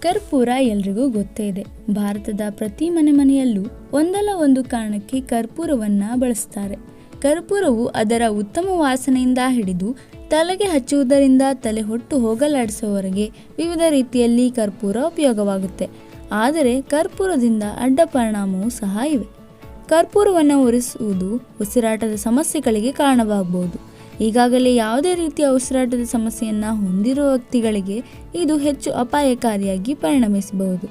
ಕರ್ಪೂರ ಎಲ್ರಿಗೂ ಗೊತ್ತೇ ಇದೆ. ಭಾರತದ ಪ್ರತಿ ಮನೆ ಮನೆಯಲ್ಲೂ ಒಂದಲ್ಲ ಒಂದು ಕಾರಣಕ್ಕೆ ಕರ್ಪೂರವನ್ನು ಬಳಸ್ತಾರೆ. ಕರ್ಪೂರವು ಅದರ ಉತ್ತಮ ವಾಸನೆಯಿಂದ ಹಿಡಿದು ತಲೆಗೆ ಹಚ್ಚುವುದರಿಂದ ತಲೆ ಹೊಟ್ಟು ಹೋಗಲಾಡಿಸುವವರೆಗೆ ವಿವಿಧ ರೀತಿಯಲ್ಲಿ ಕರ್ಪೂರ ಉಪಯೋಗವಾಗುತ್ತೆ. ಆದರೆ ಕರ್ಪೂರದಿಂದ ಅಡ್ಡ ಪರಿಣಾಮವೂ ಸಹ ಇವೆ. ಕರ್ಪೂರವನ್ನು ಉರಿಸುವುದು ಉಸಿರಾಟದ ಸಮಸ್ಯೆಗಳಿಗೆ ಕಾರಣವಾಗಬಹುದು. ಈಗಾಗಲೇ ಯಾವುದೇ ರೀತಿಯ ಉಸಿರಾಟದ ಸಮಸ್ಯೆಯನ್ನು ಹೊಂದಿರುವ ವ್ಯಕ್ತಿಗಳಿಗೆ ಇದು ಹೆಚ್ಚು ಅಪಾಯಕಾರಿಯಾಗಿ ಪರಿಣಮಿಸಬಹುದು.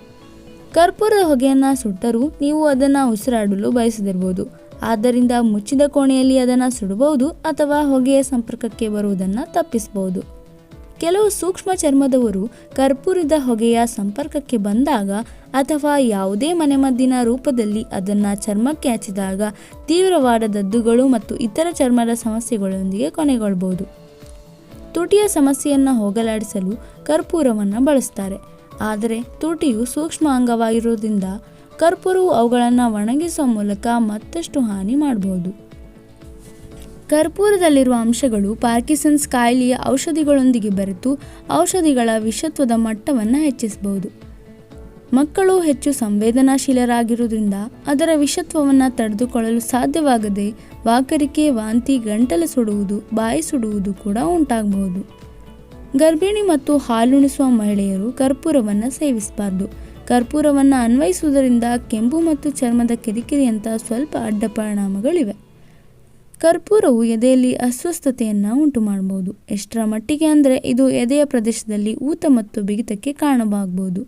ಕರ್ಪೂರದ ಹೊಗೆಯನ್ನು ಸುಟ್ಟರೂ ನೀವು ಅದನ್ನು ಉಸಿರಾಡಲು ಬಯಸದಿರಬಹುದು. ಆದ್ದರಿಂದ ಮುಚ್ಚಿದ ಕೋಣೆಯಲ್ಲಿ ಅದನ್ನು ಸುಡಬಹುದು ಅಥವಾ ಹೊಗೆಯ ಸಂಪರ್ಕಕ್ಕೆ ಬರುವುದನ್ನು ತಪ್ಪಿಸಬಹುದು. ಕೆಲವು ಸೂಕ್ಷ್ಮ ಚರ್ಮದವರು ಕರ್ಪೂರದ ಹೊಗೆಯ ಸಂಪರ್ಕಕ್ಕೆ ಬಂದಾಗ ಅಥವಾ ಯಾವುದೇ ಮನೆಮದ್ದಿನ ರೂಪದಲ್ಲಿ ಅದನ್ನು ಚರ್ಮಕ್ಕೆ ಹಚ್ಚಿದಾಗ ತೀವ್ರವಾದ ದದ್ದುಗಳು ಮತ್ತು ಇತರ ಚರ್ಮದ ಸಮಸ್ಯೆಗಳೊಂದಿಗೆ ಕೊನೆಗೊಳ್ಳಬಹುದು ತುಟಿಯ ಸಮಸ್ಯೆಯನ್ನು ಹೋಗಲಾಡಿಸಲು ಕರ್ಪೂರವನ್ನು ಬಳಸ್ತಾರೆ. ಆದರೆ ತುಟಿಯು ಸೂಕ್ಷ್ಮ ಅಂಗವಾಗಿರುವುದರಿಂದ ಕರ್ಪೂರವು ಅವುಗಳನ್ನು ಒಣಗಿಸುವ ಮೂಲಕ ಮತ್ತಷ್ಟು ಹಾನಿ ಮಾಡಬಹುದು. ಕರ್ಪೂರದಲ್ಲಿರುವ ಅಂಶಗಳು ಪಾರ್ಕಿಸನ್ಸ್ ಕಾಯಿಲೆಯ ಔಷಧಿಗಳೊಂದಿಗೆ ಬೆರೆತು ಔಷಧಿಗಳ ವಿಷತ್ವದ ಮಟ್ಟವನ್ನು ಹೆಚ್ಚಿಸಬಹುದು. ಮಕ್ಕಳು ಹೆಚ್ಚು ಸಂವೇದನಾಶೀಲರಾಗಿರುವುದರಿಂದ ಅದರ ವಿಷತ್ವವನ್ನು ತಡೆದುಕೊಳ್ಳಲು ಸಾಧ್ಯವಾಗದೆ ವಾಕರಿಕೆ, ವಾಂತಿ, ಗಂಟಲು ಸುಡುವುದು, ಬಾಯಿ ಸುಡುವುದು ಕೂಡ ಉಂಟಾಗಬಹುದು. ಗರ್ಭಿಣಿ ಮತ್ತು ಹಾಲುಣಿಸುವ ಮಹಿಳೆಯರು ಕರ್ಪೂರವನ್ನು ಸೇವಿಸಬಾರ್ದು. ಕರ್ಪೂರವನ್ನು ಅನ್ವಯಿಸುವುದರಿಂದ ಕೆಂಪು ಮತ್ತು ಚರ್ಮದ ಕಿರಿಕಿರಿಯಂಥ ಸ್ವಲ್ಪ ಅಡ್ಡ ಪರಿಣಾಮಗಳಿವೆ ಕರ್ಪೂರವು ಎದೆಯಲ್ಲಿ ಅಸ್ವಸ್ಥತೆಯನ್ನು ಉಂಟು ಮಾಡಬಹುದು ಎಷ್ಟರ ಮಟ್ಟಿಗೆ ಅಂದರೆ ಇದು ಎದೆಯ ಪ್ರದೇಶದಲ್ಲಿ ಊತ ಮತ್ತು ಬಿಗಿತಕ್ಕೆ ಕಾರಣವಾಗಬಹುದು